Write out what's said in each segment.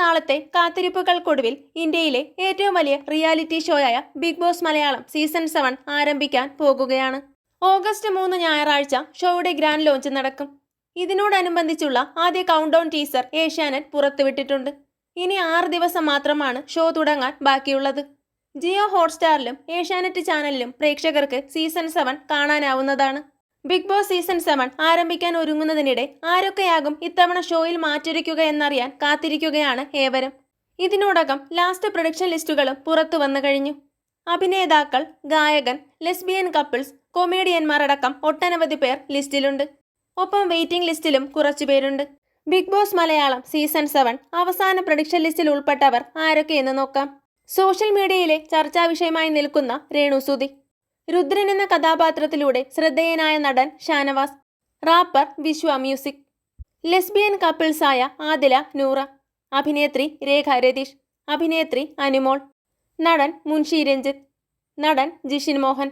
നാളത്തെ കാത്തിരിപ്പുകൾക്കൊടുവിൽ ഇന്ത്യയിലെ ഏറ്റവും വലിയ reality ഷോയായ big boss Malayalam season seven ആരംഭിക്കാൻ പോകുകയാണ്. ഓഗസ്റ്റ് മൂന്ന് ഞായറാഴ്ച ഷോയുടെ ഗ്രാൻഡ് ലോഞ്ച് നടക്കും. ഇതിനോടനുബന്ധിച്ചുള്ള ആദ്യ കൗണ്ട് ഡൗൺ ടീസർ ഏഷ്യാനെറ്റ് പുറത്തുവിട്ടിട്ടുണ്ട്. ഇനി ആറ് ദിവസം മാത്രമാണ് ഷോ തുടങ്ങാൻ ബാക്കിയുള്ളത്. ജിയോ ഹോട്ട്സ്റ്റാറിലും ഏഷ്യാനെറ്റ് ചാനലിലും പ്രേക്ഷകർക്ക് സീസൺ സെവൻ കാണാനാവുന്നതാണ്. ബിഗ് ബോസ് സീസൺ സെവൻ ആരംഭിക്കാൻ ഒരുങ്ങുന്നതിനിടെ ആരൊക്കെയാകും ഇത്തവണ ഷോയിൽ മാറ്റുരയ്ക്കുക എന്നറിയാൻ കാത്തിരിക്കുകയാണ് ഏവരും. ഇതിനോടകം ലാസ്റ്റ് പ്രൊഡക്ഷൻ ലിസ്റ്റുകളും പുറത്തു വന്നു കഴിഞ്ഞു. അഭിനേതാക്കൾ ഗായകൻ ലെസ്ബിയൻ കപ്പിൾസ് കൊമേഡിയന്മാർ അടക്കം ഒട്ടനവധി പേർ ലിസ്റ്റിലുണ്ട്. ഒപ്പം വെയിറ്റിംഗ് ലിസ്റ്റിലും കുറച്ചു പേരുണ്ട്. Big boss Malayalam season seven അവസാന പ്രൊഡക്ഷൻ ലിസ്റ്റിൽ ഉൾപ്പെട്ടവർ ആരൊക്കെയെന്ന് നോക്കാം. സോഷ്യൽ മീഡിയയിലെ ചർച്ചാ വിഷയമായി നിൽക്കുന്ന രേണു സുതി രുദ്രൻ എന്ന കഥാപാത്രത്തിലൂടെ ശ്രദ്ധേയനായ നടൻ Shanavas rapper Vishwa music lesbian കപ്പിൾസായ Adila Noora അഭിനേത്രി രേഖ രതീഷ് അഭിനേത്രി അനുമോൾ നടൻ മുൻഷി രഞ്ജിത്ത് നടൻ ജിഷിൻ മോഹൻ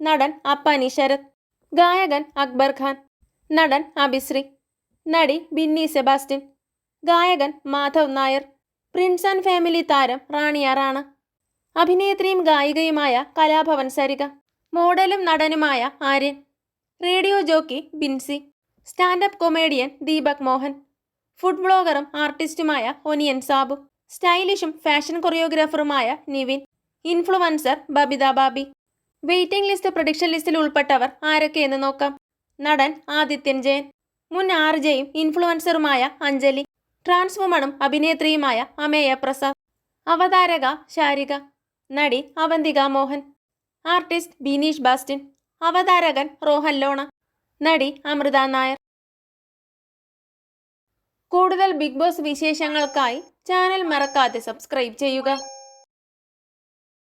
നടൻ അപ്പാനി ശരത് ഗായകൻ അക്ബർ ഖാൻ നടൻ അഭിശ്രീ നടി ബിന്നി സെബാസ്റ്റ്യൻ ഗായകൻ Madhav Nair Prince and family താരം റാണിയ റാണ അഭിനേത്രിയും ഗായികയുമായ കലാഭവൻ സരിക മോഡലും നടനുമായ Aryan. Radio jockey Binsy. Standup comedian Deepak Mohan. Food ബ്ലോഗറും ആർട്ടിസ്റ്റുമായ ഒനിയൻ സാബു. സ്റ്റൈലിഷും fashion കൊറിയോഗ്രാഫറുമായ Nivin. Influencer Babitha Baby. Waiting list prediction ലിസ്റ്റിൽ ഉൾപ്പെട്ടവർ ആരൊക്കെയെന്ന് നോക്കാം. നടൻ ആദിത്യൻ ജയൻ. മുൻ ആർ ജെയും ഇൻഫ്ലുവൻസറുമായ അഞ്ജലി. ട്രാൻസ്വുമണും അഭിനേത്രിയുമായ അമേയ പ്രസാദ്. അവതാരക ശാരിക. നടി അവന്തിക മോഹൻ. ആർട്ടിസ്റ്റ് ബിനീഷ് ബാസ്റ്റിൻ അവതാരകൻ റോഹൻ ലോണ നടി അമൃത നായർ. കൂടുതൽ ബിഗ് ബോസ് വിശേഷങ്ങൾക്കായി ചാനൽ മറക്കാതെ സബ്സ്ക്രൈബ് ചെയ്യുക.